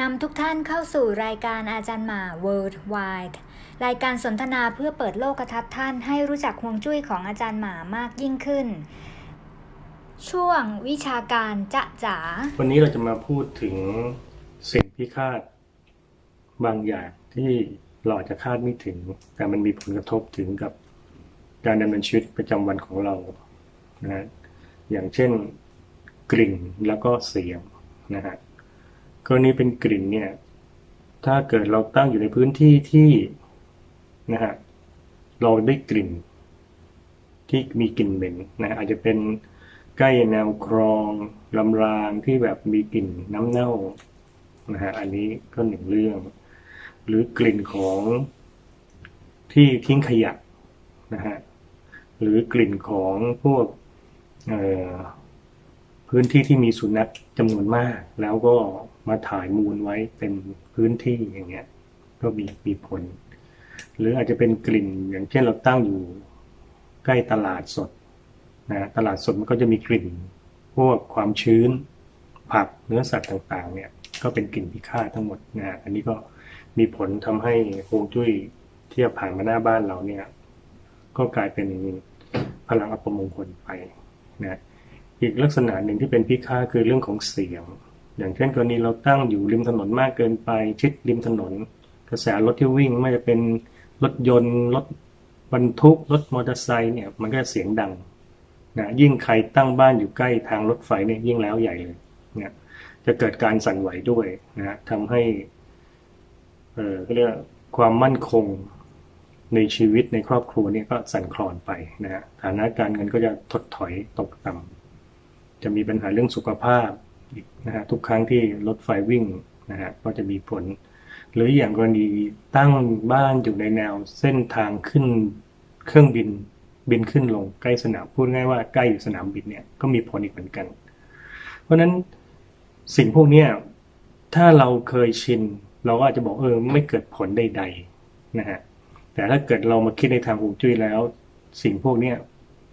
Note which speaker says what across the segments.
Speaker 1: นำทุกท่านเข้าสู่รายการอาจารย์หมา Worldwide รายการสนทนาเพื่อเปิดโลกทัศน์ท่านให้รู้จักฮวงจุ้ยของอาจารย์หมามากยิ่งขึ้น ช่วงวิชาการจะจ๋า
Speaker 2: วันนี้เราจะมาพูดถึงสิ่งพิฆาตบางอย่างที่เราอาจจะคาดไม่ถึง แต่มันมีผลกระทบถึงกับการดำเนินชีวิตประจำวันของเรานะฮะอย่างเช่นกลิ่นแล้วก็เสียงนะฮะ กรณีเป็นกลิ่นเนี่ย ถ้าเกิดเราตั้งอยู่ในพื้นที่ที่นะฮะเราได้กลิ่น ที่มีกลิ่นเหม็นนะฮะอาจจะเป็นใกล้แนวคลองลำรางที่แบบมีกลิ่นน้ำเน่านะฮะอันนี้ก็หนึ่งเรื่อง หรือกลิ่นของที่ทิ้งขยะนะฮะหรือกลิ่นของพวกพื้นที่ที่มีสุนัขจำนวนมาก แล้วก็ มาถ่ายมูลไว้เป็นพื้นที่อย่างเงี้ย ก็มีมีผล หรืออาจจะเป็นกลิ่นอย่างเช่นเราตั้งอยู่ใกล้ตลาดสดนะตลาดสดมันก็จะมีกลิ่น พวกความชื้น ผักเนื้อสัตว์ต่างๆ เนี่ย ก็เป็นกลิ่นพิฆาตทั้งหมดนะอันนี้ก็มีผลทำให้โฮงจุ้ยที่จะผ่านมาหน้าบ้านเราเนี่ย ก็กลายเป็นพลังอัปมงคลไปนะอีกลักษณะหนึ่งที่เป็นพิฆาตคือเรื่องของเสียง อย่างเช่นกรณีเราตั้งอยู่ริมถนนมากเกินไปชิดริมถนน กระแสรถที่วิ่งไม่ว่าจะเป็นรถยนต์รถบรรทุกรถมอเตอร์ไซค์เนี่ยมันก็เสียงดังนะยิ่งใครตั้งบ้านอยู่ใกล้ทางรถไฟเนี่ยยิ่งแล้วใหญ่เลยนี่ยจะเกิดการสั่นไหวด้วยนะทำให้เออเรียกว่าความมั่นคงในชีวิตในครอบครัวเนี่ยก็สั่นคลอนไปนะฐานะการเงินก็จะถดถอยตกต่ำจะมีปัญหาเรื่องสุขภาพ นะฮะทุกครั้งที่รถไฟวิ่งนะฮะก็จะมีผล หรืออย่างกรณีตั้งบ้านอยู่ในแนวเส้นทางขึ้นเครื่องบินบินขึ้นลงใกล้สนามพูดง่ายว่าใกล้อยู่สนามบินเนี่ยก็มีผลอีกเหมือนกัน เพราะฉะนั้นสิ่งพวกนี้ถ้าเราเคยชิน เราก็อาจจะบอกเออไม่เกิดผลใดๆนะฮะแต่ถ้าเกิดเรามาคิดในทางฮวงจุ้ยแล้ว สิ่งพวกนี้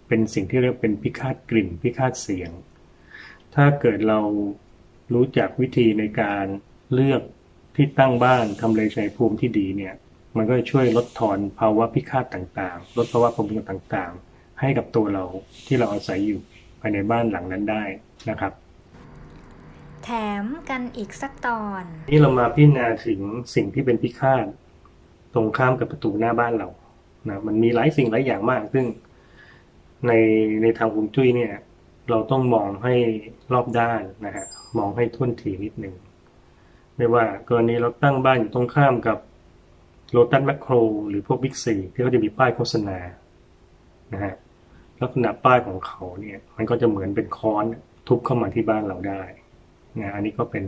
Speaker 2: เป็นสิ่งที่เรียกเป็นพิฆาตกลิ่นพิฆาตเสียง ถ้าเกิดเรารู้จักวิธีในการเลือกที่ตั้งบ้านทำเลชัยภูมิที่ดีเนี่ย มันก็จะช่วยลดทอนภาวะพิฆาตต่างๆ ลดภาวะพรหมต่างๆ ให้กับตัวเราที่เราอาศัยอยู่ภายในบ้านหลังนั้นได้นะครับ
Speaker 1: แถมกันอีกสักตอน
Speaker 2: นี่เรามาพิจารณาถึงสิ่งที่เป็นพิฆาตตรงข้ามกับประตูหน้าบ้านเรานะมันมีหลายสิ่งหลายอย่างมาก ซึ่งในในทางฮวงจุ้ยเนี่ย เราต้องมองให้รอบด้านนะฮะมองให้ทุ่นทีนิดหนึ่งไม่ว่ากรณีเราตั้งบ้านอยู่ตรงข้ามกับโ o ตัสแมคโครหรือพวกบิ๊กซีที่เขาจะมีป้ายโฆษณานะฮะลักษณะป้ายของเขาเนี่ยมันก็จะเหมือนเป็นค้อนทุบเข้ามาที่บ้านเราได้นะอันนี้ก็เป็น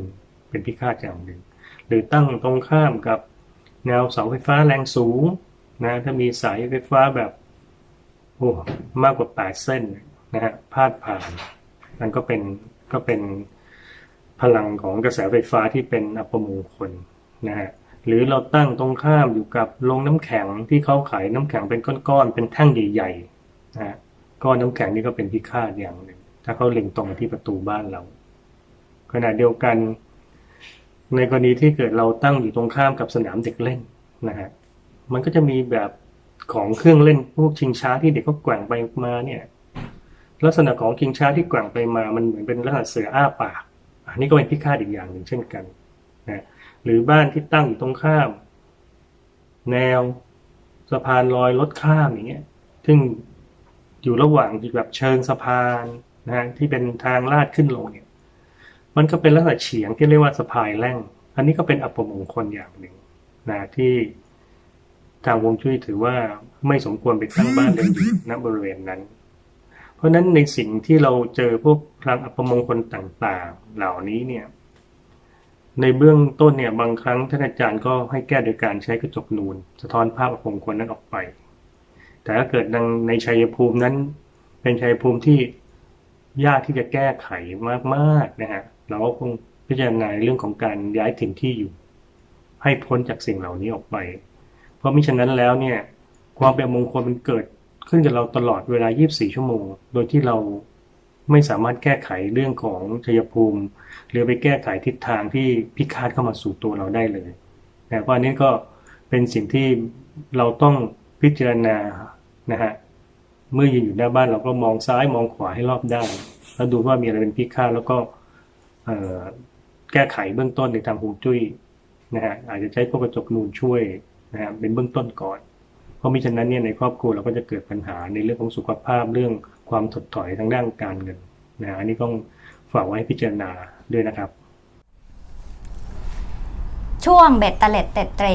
Speaker 2: เป็นพิฆาตอย่างหนึ่ง หรือตั้งตรงข้ามกับแนวเสาไฟฟ้าแรงสูงนะถ้ามีสายไฟฟ้าแบบโอ้มากกว่าแปดเส้น นะฮะพาดผ่านมันก็เป็นก็เป็นพลังของกระแสไฟฟ้าที่เป็นอัปมงคลนะฮะหรือเราตั้งตรงข้ามอยู่กับโรงน้ำแข็งที่เขาขายน้ำแข็งเป็นก้อนๆเป็นแท่งใหญ่ๆนะฮะก้อนน้ำแข็งนี่ก็เป็นพิฆาตอย่างหนึ่งถ้าเขาเล็งตรงที่ประตูบ้านเรา ขณะเดียวกัน ในกรณีที่เกิดเราตั้งอยู่ตรงข้ามกับสนามเด็กเล่นนะฮะมันก็จะมีแบบของเครื่องเล่นพวกชิงช้าที่เด็กเขาแกว่งไปมาเนี่ย ลักษณะของชิงช้าที่แกว่งไปมามันเหมือนเป็นลักษณะเสืออ้าปากอันนี้ก็เป็นพิฆาตอีกอย่างหนึ่งเช่นกันนะหรือบ้านที่ตั้งอยู่ตรงข้าม แนวสะพานลอยรถข้ามอย่างเงี้ยซึ่งอยู่ระหว่างแบบเชิงสะพานนะฮะที่เป็นทางลาดขึ้นลงเนี่ย มันก็เป็นลักษณะเฉียงที่เรียกว่าสะพายแร่ง อันนี้ก็เป็นอัปมงคลอย่างหนึ่งนะที่ทางวงจุ้ยถือว่าไม่สมควรไปตั้งบ้านกันอยู่ณบริเวณนั้น ราะนั้นในสิ่งที่เราเจอพวกพลังอัปมงคลต่างๆ เหล่านี้เนี่ยในเบื้องต้นเนี่ยบางครั้งท่านอาจารย์ก็ให้แก้โดยการใช้กระจกนูน สะท้อนภาพอัปมงคลนั้นออกไป แต่ถ้าเกิดดังในชัยภูมินั้น เป็นชัยภูมิที่ยากที่จะแก้ไขมากๆนะฮะเราก็คงพิจารณาเรื่องของการย้ายถิ่นที่อยู่ ให้พ้นจากสิ่งเหล่านี้ออกไป เพราะมิฉะนั้นแล้วเนี่ยความเป็นมงคลมันเกิด ขึ้นกับเราตลอดเวลา 24 ชั่วโมง โดยที่เราไม่สามารถแก้ไขเรื่องของชัยภูมิ หรือไปแก้ไขทิศทางที่พิฆาตเข้ามาสู่ตัวเราได้เลยนะเพราะอันนี้ก็เป็นสิ่งที่เราต้องพิจารณานะฮะเมื่อยืนอยู่หน้าบ้านเราก็มองซ้ายมองขวาให้รอบด้านแล้วดูว่ามีอะไรเป็นพิฆาตแล้วก็แก้ไขเบื้องต้นในทางฮวงจุ้ยนะฮะอาจจะใช้พวกกระจกนูนช่วยนะฮะเป็นเบื้องต้นก่อน เพราะมิฉะนั้นเนี่ยในครอบครัวเราก็จะเกิดปัญหาในเรื่องของสุขภาพเรื่องความถดถอยทางด้านการเงินนะฮะอันนี้ต้องฝากไว้ให้พิจารณาด้วยนะครับ
Speaker 1: ช่วงเบ็ดตะเล็ดเต็ดเตร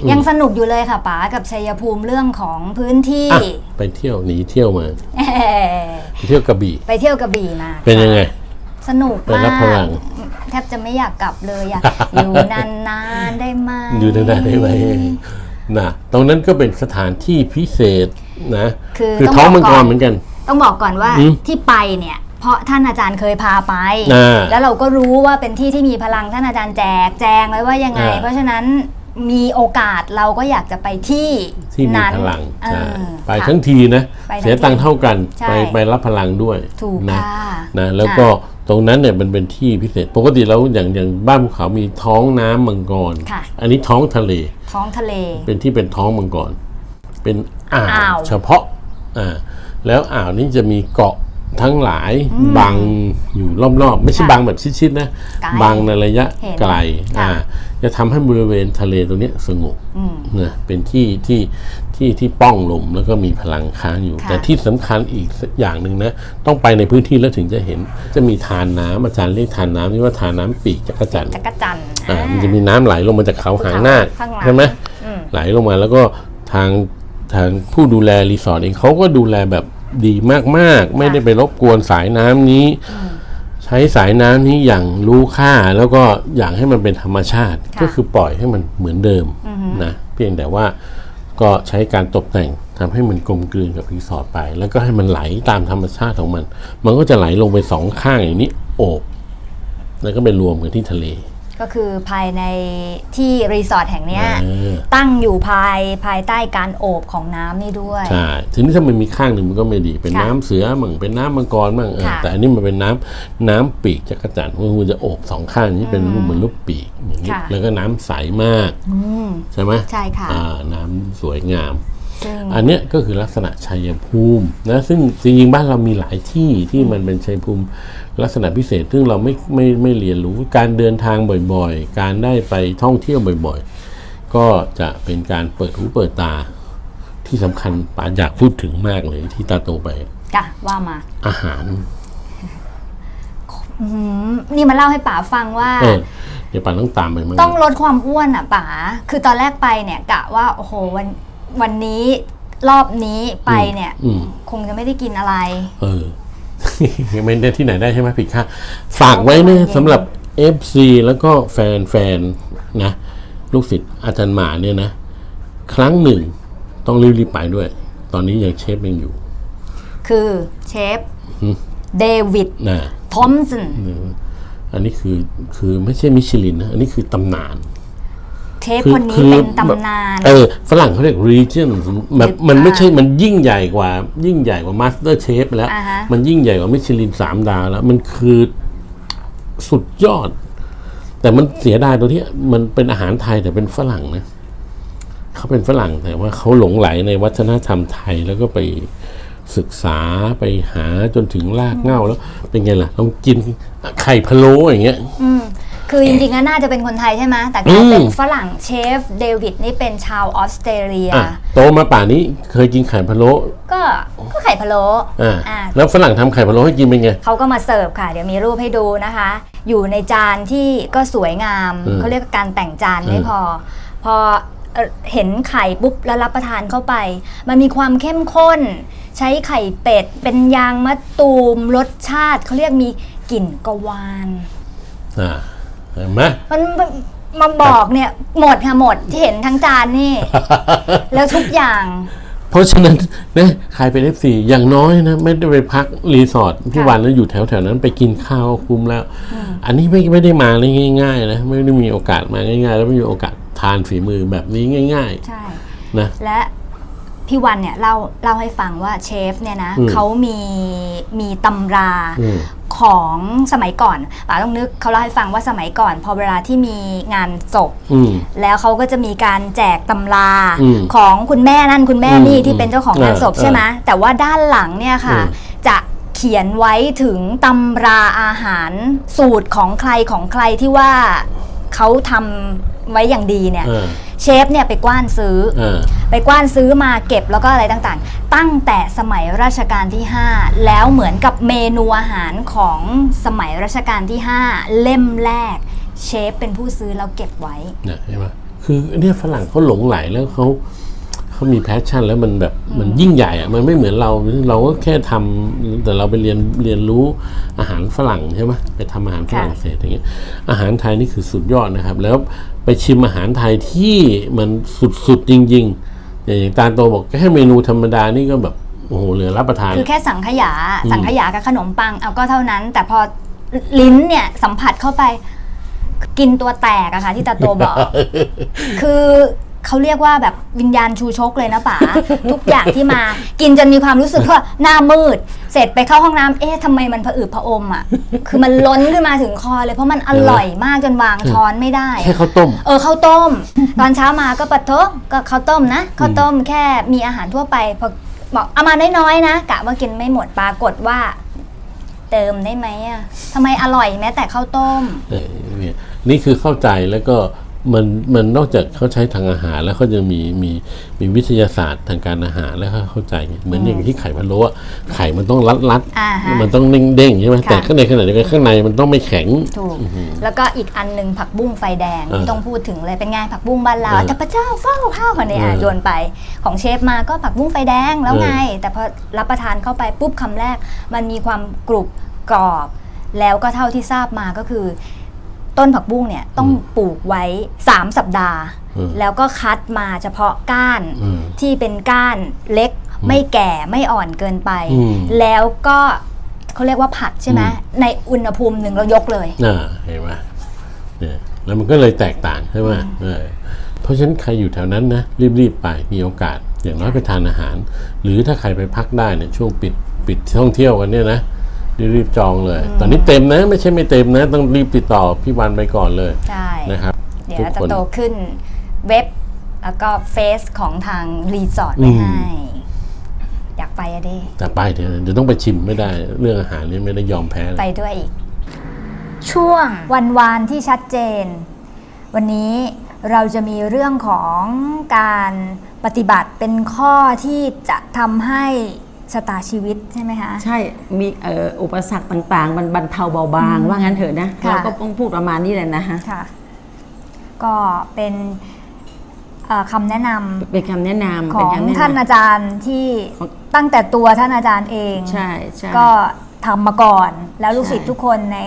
Speaker 3: อืม
Speaker 1: ยังสนุกอยู่เลยค่ะป๋ากับชัยภูมิเรื่องของพื้นที่
Speaker 3: อะไปเที่ยวหนีเที่ยวมา
Speaker 1: เอ่อ
Speaker 3: ไปเที่ยวกระบี่
Speaker 1: ไปเที่ยวกระบี่มา
Speaker 3: เป็นยังไง
Speaker 1: สนุก
Speaker 3: ไปรั
Speaker 1: มา
Speaker 3: บพลั
Speaker 1: ก
Speaker 3: ง
Speaker 1: แทบจะไม่อยากกลับเลยอยากอยู่นานๆได้ไหม
Speaker 3: อยู่ได้ได้ไหม นะตรงนั้นก็เป็นสถานที่พิเศษนะ
Speaker 1: คือ
Speaker 3: คือ
Speaker 1: ต้อง
Speaker 3: ท้อง
Speaker 1: บ
Speaker 3: มั
Speaker 1: อก
Speaker 3: งก
Speaker 1: ก่อ
Speaker 3: ร
Speaker 1: น
Speaker 3: เหมือนกัน
Speaker 1: ต้องบอกก่อนว่า
Speaker 3: อืม
Speaker 1: ที่ไปเนี่ยเพราะท่านอาจารย์เคยพาไป
Speaker 3: อ่า
Speaker 1: แล้วเราก็รู้ว่าเป็นที่ที่มีพลังท่านอาจารย์แจกแจงไว้ว่ายังไง
Speaker 3: อ่า
Speaker 1: เพราะฉะนั้นมีโอกาสเราก็อยากจะไปที่
Speaker 3: ที่มี
Speaker 1: นั้น
Speaker 3: พลัง
Speaker 1: เอ
Speaker 3: ใช่
Speaker 1: อ
Speaker 3: ไป
Speaker 1: ค่ะ
Speaker 3: ทั้งทีนะ
Speaker 1: ไปทั้ง
Speaker 3: เสียตังค์เท่ากัน
Speaker 1: ใช่
Speaker 3: ไปไปรับพลังด้วย
Speaker 1: ถูก
Speaker 3: นะ
Speaker 1: ค่ะ
Speaker 3: นะแล้วก็ ตรงนั้นเนี่ยมันเป็นที่พิเศษ ปกติแล้วอย่างอย่างบ้านภูเขามีท้องน้ำมังกร
Speaker 1: ค่ะ
Speaker 3: อันนี้ท้องทะเล
Speaker 1: ท้องทะเล
Speaker 3: เป็นที่เป็นท้องมังกร เป็นอ่า
Speaker 1: อ่าว
Speaker 3: ว เฉพาะอ่าแล้วอ่าวนี้จะมีเกาะ ทั้งหลายบังอยู่รอบๆ ไม่ใช่
Speaker 1: ค่ะ
Speaker 3: บังแบบชิดๆนะ
Speaker 1: ไกล
Speaker 3: บังในระยะ
Speaker 1: เห็น
Speaker 3: ไกล
Speaker 1: ค่ะ
Speaker 3: อ่าจะทำให้บริเวณทะเลตรงเนี้ยสงบ
Speaker 1: อืม
Speaker 3: นะเป็นที่ที่ที่ที่ป้องลมแล้วก็มีพลังค้างอยู่
Speaker 1: ค่ะ
Speaker 3: แต่ที่สำคัญอีกอย่างหนึ่งนะ ต้องไปในพื้นที่แล้วถึงจะเห็น จะมีทานน้ำอาจารย์เรียกทานน้ำนี่ว่าทานน้ำปีกจักรจันทร์
Speaker 1: จักรจันทร์
Speaker 3: อ่า
Speaker 1: อ่า
Speaker 3: มันจะมีน้ำไหลลงมาจากเขาหางหน้าค
Speaker 1: ข้างหลัง
Speaker 3: ใช่ไหม
Speaker 1: อืม
Speaker 3: ไหลลงมาแล้วก็ทางทางผู้ดูแลรีสอร์ทเองเขาก็ดูแลแบบ ดีมากๆ ไม่ได้ไปรบกวนสายน้ำนี้ ใช้สายน้ำนี้อย่างรู้ค่าแล้วก็อย่างให้มันเป็นธรรมชาติ
Speaker 1: ค่ะ
Speaker 3: ก็คือปล่อยให้มันเหมือนเดิมนะเพียงแต่ว่าก็ใช้การตกแต่งทำให้มันกลมกลืนกับรีสอร์ทไป แล้วก็ให้มันไหลตามธรรมชาติของมัน มันก็จะไหลลงไปสองข้างอย่างนี้โอบ แล้วก็ไปรวมกันที่ทะเล
Speaker 1: ก็คือภายในที่รีสอร์ทแห่งเนี้ย
Speaker 3: เออ
Speaker 1: ตั้งอยู่ภายภายใต้การโอบของน้ำนี่ด้วย
Speaker 3: ใช่ทีนี้ถ้ามันมีข้างหนึ่งมันก็ไม่ดี เป็น
Speaker 1: ค่ะ
Speaker 3: น้ำเสือมั่งเป็นน้ำมังกรมั่งเออ
Speaker 1: ค่ะ
Speaker 3: แต่อันนี้มันเป็นน้ำน้ำปีกจักรจันทร์มันจะโอบสองข้างนี้เป็นรูปเหมือนรูปปีกอย่างนี้
Speaker 1: ค่ะ
Speaker 3: แล้วก็น้ำใสมาก
Speaker 1: อืม
Speaker 3: ใช่ไหม
Speaker 1: ใช่ค่ะ
Speaker 3: อ่าน้ำสวยงาม
Speaker 1: ซึ่ง
Speaker 3: อันเนี้ยก็คือลักษณะชัยภูมินะซึ่งจริงๆบ้านเรามีหลายที่ที่มันเป็นชัยภูมิลักษณะพิเศษ ซึ่งเราไม่ไม่ไม่เรียนรู้การเดินทางบ่อยๆ การได้ไปท่องเที่ยวบ่อยๆ ก็จะเป็นการเปิดหูเปิดตาที่สำคัญป๋าอยากพูดถึงมากเลยที่ตาโตไป
Speaker 1: จ้ะว่ามา
Speaker 3: อาหาร
Speaker 1: อืมนี่มาเล่าให้ป๋าฟังว่า
Speaker 3: เออเดี๋ยวป๋าต้องตามไปมั้ง
Speaker 1: ต้องลดความอ้วนอะป๋าคือตอนแรกไปเนี่ยกะว่าโอ้โหวัน วันนี้รอบนี้ไปเนี่ย
Speaker 3: อืม
Speaker 1: คงจะไม่ได้กินอะไร
Speaker 3: เออไม่ได้ที่ไหนได้ใช่ไหมผิดค่าฝากไว้นะสำหรับ FC แล้วก็แฟนแฟนนะ ลูกศิษย์อาจารย์หมาเนี่ยนะ ครั้งหนึ่งต้องรีบๆไปด้วย ตอนนี้ยังเชฟยังอยู่
Speaker 1: คือเชฟเดวิด
Speaker 3: นะ
Speaker 1: ทอมสัน
Speaker 3: อันนี้คือคือไม่ใช่มิชลินนะ อันนี้คือตำนาน
Speaker 1: เชฟคนนี้เป็นตำนาน
Speaker 3: เออฝรั่งเขาเรียก region แบบมันไม่ใช่มันยิ่งใหญ่กว่า ยิ่งใหญ่กว่า Master Chef แล้ว
Speaker 1: อ่าฮะ
Speaker 3: มันยิ่งใหญ่กว่ามิชลินสามดาวแล้ว มันคือสุดยอด แต่มันเสียดายตรงที่มันเป็นอาหารไทยแต่เป็นฝรั่งนะเขาเป็นฝรั่งแต่ว่าเขาหลงไหลในวัฒนธรรมไทยแล้วก็ไปศึกษาไปหาจนถึงรากเหง้าแล้ว เป็นไงล่ะต้องกินไข่พะโล้อย่างเงี้ย
Speaker 1: อืม คือจริงๆก็น่าจะเป็นคนไทยใช่ไหมแต่กลายเป็น
Speaker 3: อืม
Speaker 1: ฝรั่งเชฟเดวิดนี่เป็นชาวออสเตรเลีย
Speaker 3: อะโตมาป่านนี้เคยกินไข่พะโล้
Speaker 1: ก็ก็ไข่พะโล้
Speaker 3: อ่า
Speaker 1: อ่า
Speaker 3: แล้วฝรั่งทำไข่พะโล้ให้กินเป็นไง
Speaker 1: เขาก็มาเสิร์ฟค่ะ เดี๋ยวมีรูปให้ดูนะคะ อยู่ในจานที่ก็สวยงาม
Speaker 3: อืม
Speaker 1: เขาเรียกว่าการแต่งจานไม่
Speaker 3: อืม
Speaker 1: พอ พอเอ่อเห็นไข่ปุ๊บแล้วรับประทานเข้าไป มันมีความเข้มข้น ใช้ไข่เป็ด เป็นยางมะตูมรสชาติเขาเรียกมีกลิ่นกะวาน
Speaker 3: อ่าเห็นไหม
Speaker 1: มันมันมาบอกเนี่ยหมดค่ะหมดที่เห็นทั้งจานนี่ แล้วทุกอย่าง
Speaker 3: เพราะฉะนั้นนะใครเป็นเอฟซีอย่างน้อยนะ ไม่ได้ไปพักรีสอร์ทพี่
Speaker 1: ค่ะ
Speaker 3: วันแล้วอยู่แถวแถวๆนั้นไปกินข้าวคุ้มแล้ว อันนี้ไม่ไม่ได้มาได้ง่าย ๆ นะ ไม่ได้มีโอกาสมาง่าย ๆ แล้วไม่มีโอกาสทานฝีมือแบบนี้ง่าย
Speaker 1: ใช่
Speaker 3: ๆนะ
Speaker 1: และ พพี่วันเนี่ยเล่าเล่าให้ฟังว่าเชฟเนี่ยนะ
Speaker 3: อืม
Speaker 1: เขามีมีตำรา
Speaker 3: อืม
Speaker 1: ของสมัยก่อนป๋าต้องนึกเขาเล่าให้ฟังว่าสมัยก่อน พอเวลาที่มีงานศพ
Speaker 3: อืม
Speaker 1: แล้วเขาก็จะมีการแจกตำรา
Speaker 3: อืม
Speaker 1: ของคุณแม่นั่นคุณแม่นี่
Speaker 3: อืม
Speaker 1: ที่เป็นเจ้าของงานศพ
Speaker 3: เออ
Speaker 1: ใช่ไหมแต่ว่าด้านหลังเนี่ยค่ะ
Speaker 3: อืม
Speaker 1: จะเขียนไว้ถึงตำราอาหารสูตรของใครของใครที่ว่าเขาทำ ไว้อย่างดีเนี่ย
Speaker 3: เออ
Speaker 1: เชฟเนี่ยไปกว้านซื้อ
Speaker 3: เออ
Speaker 1: ไปกว้านซื้อมาเก็บแล้วก็อะไรต่างๆ ตั้งแต่สมัยรัชกาลที่ 5 แล้วเหมือนกับเมนูอาหารของสมัยรัชกาลที่ 5 เล่มแรก เชฟเป็นผู้ซื้อแล้วเก็บไว้
Speaker 3: เนี่ยใช่ไหมคือเนี่ยฝรั่งเขาหลงไหลแล้วเขา เขามีแพชชั่น แล้วมันแบบมันยิ่งใหญ่อะมันไม่เหมือนเราเราก็แค่ทำแต่เราไปเรียนเรียนรู้อาหารฝรั่งใช่ไหมไปทำอาหารฝรั่งเศสอย่างเงี้ยอาหารไทยนี่คือสุดยอดนะครับ แล้วไปชิมอาหารไทยที่มันสุดๆจริง ๆ อย่างอย่างตาโตบอกแค่เมนูธรรมดานี่ก็แบบโอ้โหเหลือรับประทาน
Speaker 1: คือแค่สังขยา
Speaker 3: อืม
Speaker 1: สังขยากับขนมปังเอาก็เท่านั้น แต่พอลิ้นเนี่ยสัมผัสเข้าไป กินตัวแตกอะค่ะที่ตาโตบอก คือ เขาเรียกว่าแบบวิญญาณชูชกเลยนะป๋า ทุกอย่างที่มากินจนมีความรู้สึกว่าหน้ามืด เสร็จไปเข้าห้องน้ำเอ๊ะทำไมมันผะอืดผะอมอะคือมันล้นขึ้นมาถึงคอเลยเพราะมันอร่อยมากจนวางช้อนไม่ได้
Speaker 3: แค่ข้าวต้ม
Speaker 1: เออข้าวต้ม ตอนเช้ามาก็ปะโทก็ข้าวต้มนะข้าวต้มแค่มีอาหารทั่วไปพอบอกเอามาน้อยๆนะกะว่ากินไม่หมดปรากฏว่า เติมได้ไหมอะทำไมอร่อยแม้แต่ข้าวต้ม
Speaker 3: เออเนี่ยนี่คือเข้าใจแล้วก็ มันมันนอกจากเขาใช้ทางอาหารแล้วเขายังมีมีมีวิทยาศาสตร์ทางการอาหารแล้วเขาเข้าใจไงเหมือนอย่างที่ไข่พะโล้อะไข่มันต้องรัดรัด
Speaker 1: อ่าฮะ
Speaker 3: มันต้องเด้งเด้งใช่ไหม
Speaker 1: ค่ะ
Speaker 3: แต่ข้างในขนาดเดียวกันข้างในมันต้องไม่แข็ง
Speaker 1: ถูก แล้วก็อีกอันหนึ่งผักบุ้งไฟแดง
Speaker 3: เออ
Speaker 1: ที่ต้องพูดถึงเลยเป็นไงผักบุ้งบ้านเรา
Speaker 3: เออ
Speaker 1: แต่พระเจ้าเฝ้าข้าวคนนี้อะ
Speaker 3: เออ
Speaker 1: โยนไปของเชฟมาก็ผักบุ้งไฟแดงแล้วไง แต่พอรับประทานเข้าไปปุ๊บคำแรก มันมีความกรุบกรอบ แล้วก็เท่าที่ทราบมาก็คือ ต้นผักบุ้งเนี่ยต้องปลูกไว้ 3 สัปดาห์
Speaker 3: อืม
Speaker 1: แล้วก็คัดมาเฉพาะก้าน
Speaker 3: อืม
Speaker 1: ที่เป็นก้านเล็กไม่แก่ไม่อ่อนเกินไป
Speaker 3: อืม
Speaker 1: แล้วก็เขาเรียกว่าผัดใช่ไหม
Speaker 3: อืม
Speaker 1: ในอุณหภูมิหนึ่งเรายกเลย
Speaker 3: อ่าเห็นไหมเนี่ยแล้วมันก็เลยแตกต่างใช่ไหมเออเพราะฉะนั้นใครอยู่แถวนั้นนะรีบๆไปมีโอกาสอย่างน้อยไปทานอาหาร หรือถ้าใครไปพักได้เนี่ยช่วงปิดปิดท่องเที่ยวกันเนี่ยนะ รีบๆจองเลย ตอนนี้เต็มนะไม่ใช่ไม่เต็มนะ ต้องรีบติดต่อพี่วันไปก่อนเลย
Speaker 1: ใช่
Speaker 3: นะครับ
Speaker 1: เดี๋ยว
Speaker 3: ทุก
Speaker 1: เราจะ
Speaker 3: คน
Speaker 1: โตขึ้นเว็บแล้วก็เฟซของทางรีสอร์ทไว้
Speaker 3: อืม
Speaker 1: ให้ อยากไปอะดิ
Speaker 3: แต่ไปเดี๋ยวเดี๋ยวต้องไปชิมไม่ได้ เรื่องอาหารนี่ไม่ได้ยอมแพ้เลย
Speaker 1: ไปด้วยอีก ช่วงวันวานที่ชัดเจน วันนี้เราจะมีเรื่องของการปฏิบัติเป็นข้อที่จะทำให้ ชะตาชีวิตใช่ไหมคะ
Speaker 4: ใช่ มีเอ่ออุปสรรคต่างๆ มันบรรเทาเบาบางว่างั้นเถอะนะ
Speaker 1: ค่ะ
Speaker 4: เราก็ต้องพูดประมาณนี้แหละนะฮะ
Speaker 1: ค่ะก็เป็นเอ่อคำแนะนำ
Speaker 4: เป็นคำแนะนำ
Speaker 1: ข
Speaker 4: เป็
Speaker 1: อง
Speaker 4: คำแนะ
Speaker 1: ท่าน
Speaker 4: นำ
Speaker 1: อาจารย์ที่
Speaker 4: ของ
Speaker 1: ตั้งแต่ตัวท่านอาจารย์เอง
Speaker 4: ใช่ใช่
Speaker 1: ก็ทำมาก่อน แล้วลูกศิษย์
Speaker 4: ใช่
Speaker 1: ทุกคนใน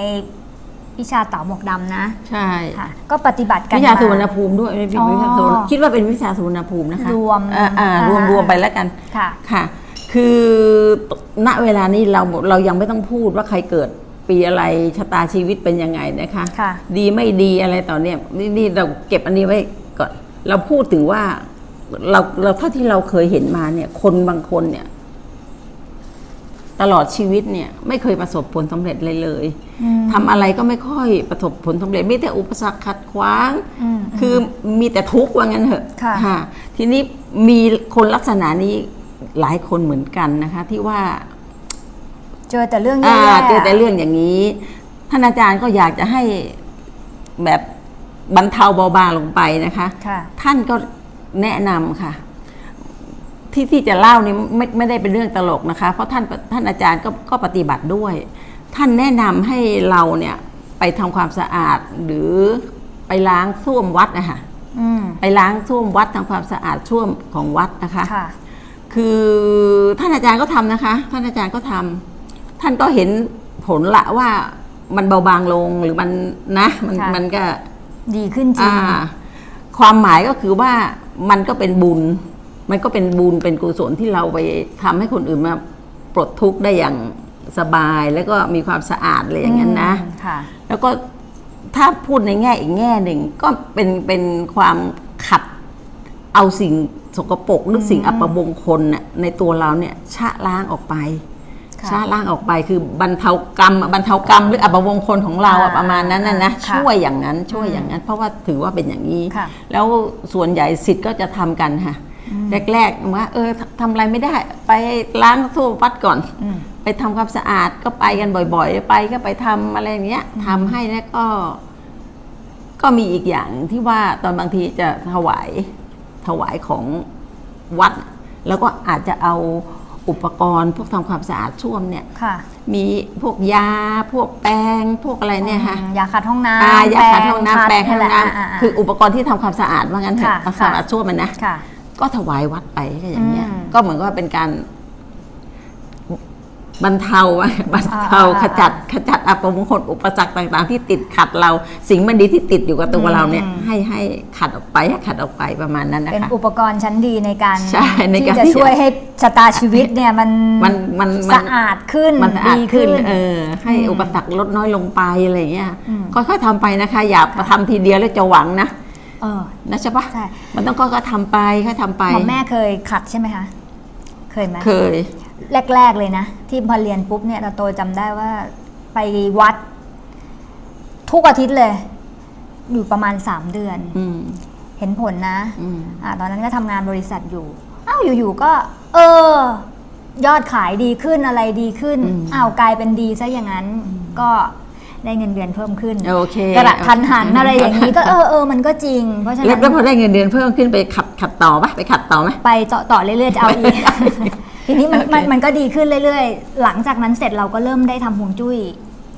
Speaker 1: วิชาเต่าหมวกดำนะ
Speaker 4: ใช่
Speaker 1: ค่ะก็ปฏิบัติกัน
Speaker 4: วิชาสุวรรณ
Speaker 1: มา
Speaker 4: ภูมิด้วยไม่เป็น
Speaker 1: อ๋อ
Speaker 4: วิชาสุวรรณคิดว่าเป็นวิชาสุวรรณภูมินะคะ
Speaker 1: รวม
Speaker 4: อ่าอ่า
Speaker 1: อ่าร
Speaker 4: วมรวมไปแล้วกัน
Speaker 1: ค่ะ
Speaker 4: ค่ะ คือณเวลานี้เราเรายังไม่ต้องพูดว่าใครเกิดปีอะไรชะตาชีวิตเป็นยังไงนะคะ
Speaker 1: ค่ะ
Speaker 4: ดีไม่ดีอะไรต่อเนี่ยนี่นี่เราเก็บอันนี้ไว้ก่อนเราพูดถึงว่าเราเราเท่าที่เราเคยเห็นมาเนี่ย คนบางคนเนี่ย ตลอดชีวิตเนี่ย ไม่เคยประสบผลสำเร็จเลยเลย
Speaker 1: อืม
Speaker 4: ทำอะไรก็ไม่ค่อยประสบผลสำเร็จมีแต่อุปสรรคขัดขวาง
Speaker 1: อืม
Speaker 4: คือมีแต่ทุกข์ว่างั้นเถอะ
Speaker 1: ค่ะ
Speaker 4: ทีนี้มีคนลักษณะนี้ หลายคนเหมือนกันนะคะ ที่ว่า
Speaker 1: เจอแต่เรื่อง
Speaker 4: อ่า
Speaker 1: แย่ๆ
Speaker 4: เจอแต่เรื่องอย่างนี้ ท่านอาจารย์ก็อยากจะให้แบบบรรเทาเบาบางลงไปนะคะ
Speaker 1: ค่ะ
Speaker 4: ท่านก็แนะนำค่ะ ที่ที่จะเล่านี่ไม่ไม่ได้เป็นเรื่องตลกนะคะ เพราะท่านท่านอาจารย์ก็ก็ปฏิบัติด้วย ท่านแนะนำให้เราเนี่ยไปทำความสะอาดหรือไปล้างส้วมวัดนะคะ
Speaker 1: อืม
Speaker 4: ไปล้างส้วมวัดทำความสะอาดส้วมของวัดนะคะ
Speaker 1: ค่ะ
Speaker 4: คือท่านอาจารย์ก็ทำนะคะ ท่านอาจารย์ก็ทำท่านก็เห็นผลละว่ามันเบาบางลงหรือมันนะมัน
Speaker 1: ค่ะ
Speaker 4: มันก็
Speaker 1: ดีขึ้นจริ
Speaker 4: อ่างความหมายก็คือว่ามันก็เป็นบุญ มันก็เป็นบุญเป็นกุศลที่เราไปทำให้คนอื่นมาปลดทุกข์ได้อย่างสบายแล้วก็มีความสะอาดอะไรอย่างนั้นนะ
Speaker 1: อืมค่ะ
Speaker 4: แล้วก็ถ้าพูดในแง่อีกแง่หนึ่งก็เป็นเป็นความขัดเอาสิ่ง สกปรกหรือสิ่งอัปมงคลน่ะในตัวเราเนี่ยชะล้างออกไป
Speaker 1: ค่ะ
Speaker 4: ชะล้างออกไปคือบรรเทากรรมบรรเทากรรมหรืออัปมงคลของเราอะ
Speaker 1: อ่า
Speaker 4: ประมาณนั้นนะนะ
Speaker 1: ค่ะ
Speaker 4: ช่วยอย่างนั้นช่วยอย่างนั้น เพราะว่าถือว่าเป็นอย่างนี้
Speaker 1: ค่ะ
Speaker 4: แล้วส่วนใหญ่สิทธิ์ก็จะทำกันค่ะแรกๆว่าเออทำอะไรไม่ได้ ไปล้างทั่ววัดก่อน
Speaker 1: อืม
Speaker 4: ไปทำความสะอาดก็ไปกันบ่อย ๆ ไปก็ไปทำอะไรอย่างเงี้ยทำให้แล้วก็ ก็มีอีกอย่างที่ว่าตอนบางทีจะถวาย ถวายของวัด แล้วก็อาจจะเอาอุปกรณ์ พวกทำความสะอาดช่วมเนี่ย
Speaker 1: ค่ะ
Speaker 4: มีพวกยาพวกแปรงพวกอะไรเนี่ยค่ะ
Speaker 1: อืมยาขัดห้องน้ำ
Speaker 4: อายาขัดห้องน้ำแปรงห้องน้
Speaker 1: ขัดแหละาำ
Speaker 4: คืออุปกรณ์ที่ทำความสะอาดว่างั้นเถอะ
Speaker 1: ค่ะ
Speaker 4: ทำความสะอาดช่วมมันนะ
Speaker 1: ค่ะ
Speaker 4: ก็ถวายวัดไปก็อย่างเงี้ย
Speaker 1: อืม
Speaker 4: ก็เหมือนกับว่าเป็นการ บรรเทาไว้บรรเทา
Speaker 1: อ่า
Speaker 4: ขจัดขจัดอัปมงคลอุปสรรคต่างๆ ที่ติดขัดเรา สิ่งไม่ดีที่ติดอยู่กับตัวเราเนี่ย
Speaker 1: อืม
Speaker 4: ให้ให้ขัดออกไปให้ขัดออกไปประมาณนั้นนะ
Speaker 1: เป็น
Speaker 4: คะ
Speaker 1: อุปกรณ์ชั้นดีในการ
Speaker 4: ใช่ใน
Speaker 1: ที่
Speaker 4: การ
Speaker 1: จะ
Speaker 4: ที่จะ
Speaker 1: ช่วยให้ชะตาชีวิตเนี่ยมัน
Speaker 4: มันมันมัน
Speaker 1: สะอาดขึ้น
Speaker 4: มันสะอาด
Speaker 1: ดี
Speaker 4: ขึ้
Speaker 1: ขึ้
Speaker 4: น
Speaker 1: น
Speaker 4: เออให้
Speaker 1: อืม
Speaker 4: อุปสรรคลดน้อยลงไปอะไรอย่างเงี้ย
Speaker 1: อืม
Speaker 4: ค่อยๆทำไปนะคะ อย่าทำทีเดียวแล้วจะหวังนะ
Speaker 1: เออ
Speaker 4: นะใช่ปะ
Speaker 1: ใช่
Speaker 4: มันต้องค่อยๆทำไปค่อยๆทำไป
Speaker 1: หมอมแม่เคยขัดใช่ไหมคะเคยไหม
Speaker 4: เคย
Speaker 1: แรก ๆเลยนะ ที่พอเรียนปุ๊บเนี่ยตาโตจำได้ว่าไปวัด ทุกอาทิตย์เลย อยู่ประมาณสามเดือน
Speaker 4: อืม
Speaker 1: เห็นผลนะ
Speaker 4: อืม
Speaker 1: อ่าตอนนั้นก็ทำงานบริษัทอยู่ อ้าวอยู่ๆก็ เออ ยอดขายดีขึ้นอะไรดีขึ้น
Speaker 4: อืม
Speaker 1: อ้าวกลายเป็นดีซะอย่างนั้น ก็ได้เงินเดือนเพิ่มขึ้น
Speaker 4: โอเค
Speaker 1: กระทันหันอะไรอย่างนี้ก็เออเออมันก็จริง เพราะฉะ
Speaker 4: แล้
Speaker 1: นั้
Speaker 4: วนแล้วพอได้เงินเดือนเพิ่มขึ้นไปขัดขัดต่อปะไปขัดต่อไหม
Speaker 1: ไปต่อต่อเรื่อยๆจะเอาอีก ทีนี้มัน
Speaker 4: โอเค
Speaker 1: มันมันก็ดีขึ้นเรื่อยๆ หลังจากนั้นเสร็จเราก็เริ่มได้ทำฮวงจุ้ย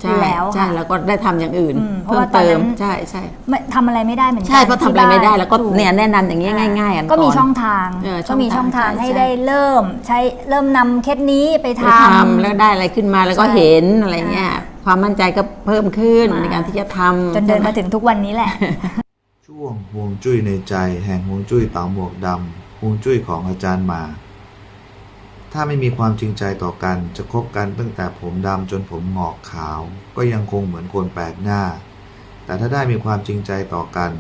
Speaker 4: ใช่
Speaker 1: แล้ว
Speaker 4: ใช่
Speaker 1: ค่ะ
Speaker 4: แล้วก็ได้ทำอย่างอื่น
Speaker 1: อืมเพราะ
Speaker 4: เพิ่ม
Speaker 1: ว่าตอน
Speaker 4: เติ
Speaker 1: นั้
Speaker 4: ม
Speaker 1: น
Speaker 4: ใช่ใช่
Speaker 1: ไม่ทำอะไรไม่ได้เหมือนกัน
Speaker 4: ใช่เพราะทำอะไรไม่ได้
Speaker 1: ที่บ้าน
Speaker 4: แล้วก็
Speaker 1: ถูก
Speaker 4: เนี่ยแนะนำอย่างนี้ยง่ายๆกัน
Speaker 1: ก็มี
Speaker 4: ก่น
Speaker 1: ช่องทาง
Speaker 4: เออช่
Speaker 1: ก็
Speaker 4: อง
Speaker 1: มีช่องทาง
Speaker 4: ทาง
Speaker 1: ให้
Speaker 4: ใช่
Speaker 1: ได้เริ่ม ใช้เริ่มนำเคสนี้ไป
Speaker 4: ไป
Speaker 1: ท
Speaker 4: ทำำ แล้วได้อะไรขึ้นมาแล้วก็
Speaker 1: ใช่
Speaker 4: เห็นอะไรเงี้ย ความมั่นใจก็เพิ่มขึ้น
Speaker 1: มา
Speaker 4: ในการที่จะทำ
Speaker 1: จนเดินมาถึงทุกวันนี้แหละ
Speaker 5: ช่วงฮวงจุ้ยในใจแห่งฮวงจุ้ยเต๋าหมวกดำฮวงจุ้ยของอาจารย์หมา ถ้าไม่มีความจริงใจต่อกันจะคบกันตั้งแต่ผมดำจนผมหงอกขาว ก็ยังคงเหมือนคนแปลกหน้า แต่ถ้าได้มีความจริงใจต่อกัน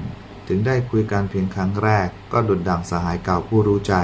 Speaker 5: ถึงได้คุยกันเพียงครั้งแรก ก็ดุดดังสหายเก่าผู้รู้ใจ